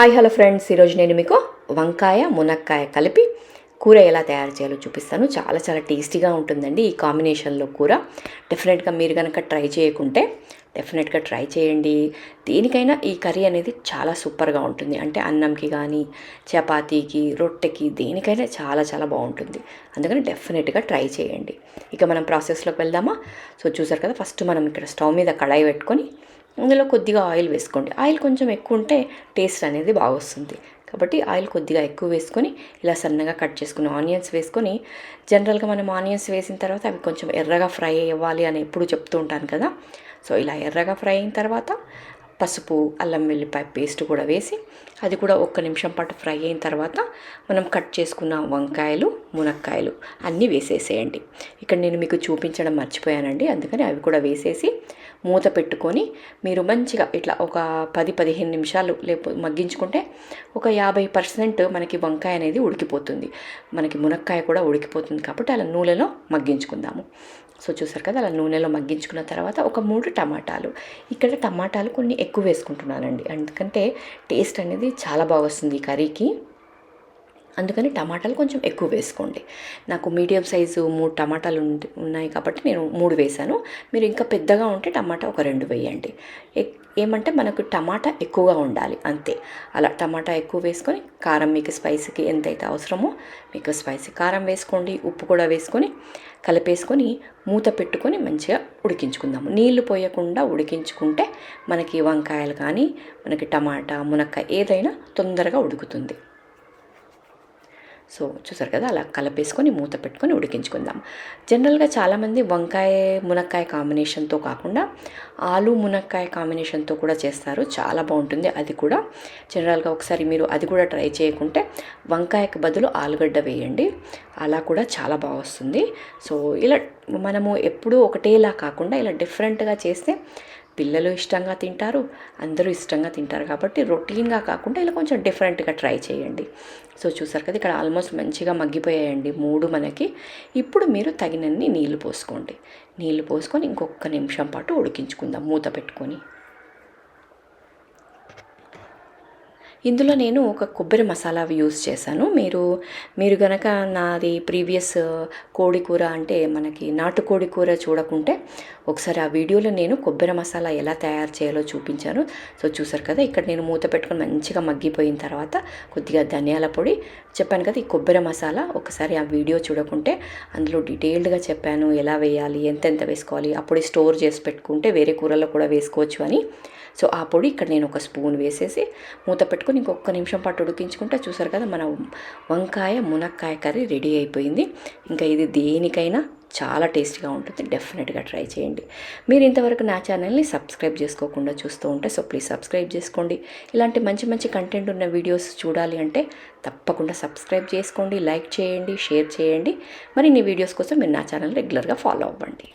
Hi hello friends ఈరోజు నేను మీకు వంకాయ మునక్కాయ కలిపి కూర ఎలా తయారు చేయాలో చూపిస్తాను. చాలా చాలా టేస్టీగా ఉంటుందండి ఈ కాంబినేషన్లో కూర. డెఫినెట్గా మీరు కనుక ట్రై చేయకుంటే డెఫినెట్గా ట్రై చేయండి. దేనికైనా ఈ కర్రీ అనేది చాలా సూపర్గా ఉంటుంది. అంటే అన్నంకి కానీ చపాతీకి రొట్టెకి దేనికైనా చాలా చాలా బాగుంటుంది. అందుకని డెఫినెట్గా ట్రై చేయండి. ఇక మనం ప్రాసెస్లోకి వెళ్దామా? సో చూసారు కదా ఫస్ట్ మనం ఇక్కడ స్టవ్ మీద కడాయి పెట్టుకొని అందులో కొద్దిగా ఆయిల్ వేసుకోండి. ఆయిల్ కొంచెం ఎక్కువ ఉంటే టేస్ట్ అనేది బాగా వస్తుంది. కాబట్టి ఆయిల్ కొద్దిగా ఎక్కువ వేసుకొని ఇలా సన్నగా కట్ చేసుకుని ఆనియన్స్ వేసుకొని జనరల్గా మనం ఆనియన్స్ వేసిన తర్వాత అవి కొంచెం ఎర్రగా ఫ్రై అవ్వాలి అని ఎప్పుడు చెప్తూ ఉంటాను కదా. సో ఇలా ఎర్రగా ఫ్రై అయిన తర్వాత పసుపు అల్లం వెల్లిపాయ పేస్ట్ కూడా వేసి అది కూడా ఒక్క నిమిషం పాటు ఫ్రై అయిన తర్వాత మనం కట్ చేసుకున్న వంకాయలు మునక్కాయలు అన్నీ వేసేసేయండి. ఇక్కడ నేను మీకు చూపించడం మర్చిపోయానండి. అందుకని అవి కూడా వేసేసి మూత పెట్టుకొని మీరు మంచిగా ఇట్లా ఒక పది పదిహేను నిమిషాలు లేకపోతే మగ్గించుకుంటే ఒక యాభై పర్సెంట్ మనకి వంకాయ అనేది ఉడికిపోతుంది. మనకి మునక్కాయ కూడా ఉడికిపోతుంది కాబట్టి అలా నూనెలో మగ్గించుకుందాము. సో చూసారు కదా అలా నూనెలో మగ్గించుకున్న తర్వాత ఒక మూడు టమాటాలు. ఇక్కడ టమాటాలు కొన్ని ఎక్కువ వేసుకుంటున్నానండి. ఎందుకంటే టేస్ట్ అనేది చాలా బాగా వస్తుంది ఈ కర్రీకి. అందుకని టమాటాలు కొంచెం ఎక్కువ వేసుకోండి. నాకు మీడియం సైజు మూడు టమాటాలు ఉన్నాయి కాబట్టి నేను మూడు వేశాను. మీరు ఇంకా పెద్దగా ఉంటే టమాటా ఒక రెండు వేయండి. ఎక్- ఏమంటే మనకు టమాటా ఎక్కువగా ఉండాలి అంతే. అలా టమాటా ఎక్కువ వేసుకొని కారం మీకు స్పైసీకి ఎంతైతే అవసరమో మీకు స్పైసీ కారం వేసుకోండి ఉప్పు కూడా వేసుకొని కలిపేసుకొని మూత పెట్టుకొని మంచిగా ఉడికించుకుందాము. నీళ్ళు పోయకుండా ఉడికించుకుంటే మనకి వంకాయలు కానీ మనకి టమాటా మునక్కాయ ఏదైనా తొందరగా ఉడుకుతుంది. సో చూసారు కదా అలా కలిపేసుకొని మూత పెట్టుకొని ఉడికించుకుందాం. జనరల్గా చాలామంది వంకాయ మునక్కాయ కాంబినేషన్తో కాకుండా ఆలు మునక్కాయ కాంబినేషన్తో కూడా చేస్తారు. చాలా బాగుంటుంది అది కూడా. జనరల్గా ఒకసారి మీరు అది కూడా ట్రై చేయకుంటే వంకాయకు బదులు ఆలుగడ్డ వేయండి. అలా కూడా చాలా బాగా వస్తుంది. సో ఇలా మనము ఎప్పుడూ ఒకటేలా కాకుండా ఇలా డిఫరెంట్గా చేస్తే పిల్లలు ఇష్టంగా తింటారు అందరూ ఇష్టంగా తింటారు కాబట్టి రొటీన్గా కాకుండా ఇలా కొంచెం డిఫరెంట్గా ట్రై చేయండి. సో చూసారు కదా ఇక్కడ ఆల్మోస్ట్ మంచిగా మగ్గిపోయాయండి మూడు మనకి. ఇప్పుడు మీరు తగినన్ని నీళ్ళు పోసుకోండి. నీళ్ళు పోసుకొని ఇంకొక నిమిషం పాటు ఉడికించుకుందాం మూత పెట్టుకొని. ఇందులో నేను ఒక కొబ్బరి మసాలా యూస్ చేశాను. మీరు మీరు గనక నాది ప్రీవియస్ కోడి కూర అంటే మనకి నాటుకోడి కూర చూడకుంటే ఒకసారి ఆ వీడియోలో నేను కొబ్బరి మసాలా ఎలా తయారు చేయాలో చూపించాను. సో చూసారు కదా ఇక్కడ నేను మూత పెట్టుకొని మంచిగా మగ్గిపోయిన తర్వాత కొద్దిగా ధనియాల పొడి. చెప్పాను కదా ఈ కొబ్బరి మసాలా ఒకసారి ఆ వీడియో చూడకుంటే అందులో డీటెయిల్డ్గా చెప్పాను ఎలా వేయాలి ఎంతెంత వేసుకోవాలి అప్పుడు స్టోర్ చేసి పెట్టుకుంటే వేరే కూరలో కూడా వేసుకోవచ్చు అని. సో ఆ పొడి ఇక్కడ నేను ఒక స్పూన్ వేసేసి మూత పెట్టుకుని ఇంకొక నిమిషం పాటు ఉడికించుకుంటే చూసారు కదా మన వంకాయ మునక్కాయ కర్రీ రెడీ అయిపోయింది. ఇంకా ఇది దేనికైనా చాలా టేస్టీగా ఉంటుంది. డెఫినెట్గా ట్రై చేయండి. మీరు ఇంతవరకు నా ఛానల్ని సబ్స్క్రైబ్ చేసుకోకుండా చూస్తూ ఉంటే సో ప్లీజ్ సబ్స్క్రైబ్ చేసుకోండి. ఇలాంటి మంచి మంచి కంటెంట్ ఉన్న వీడియోస్ చూడాలి అంటే తప్పకుండా సబ్స్క్రైబ్ చేసుకోండి లైక్ చేయండి షేర్ చేయండి. మరిన్ని వీడియోస్ కోసం మీరు నా ఛానల్ రెగ్యులర్గా ఫాలో అవ్వండి.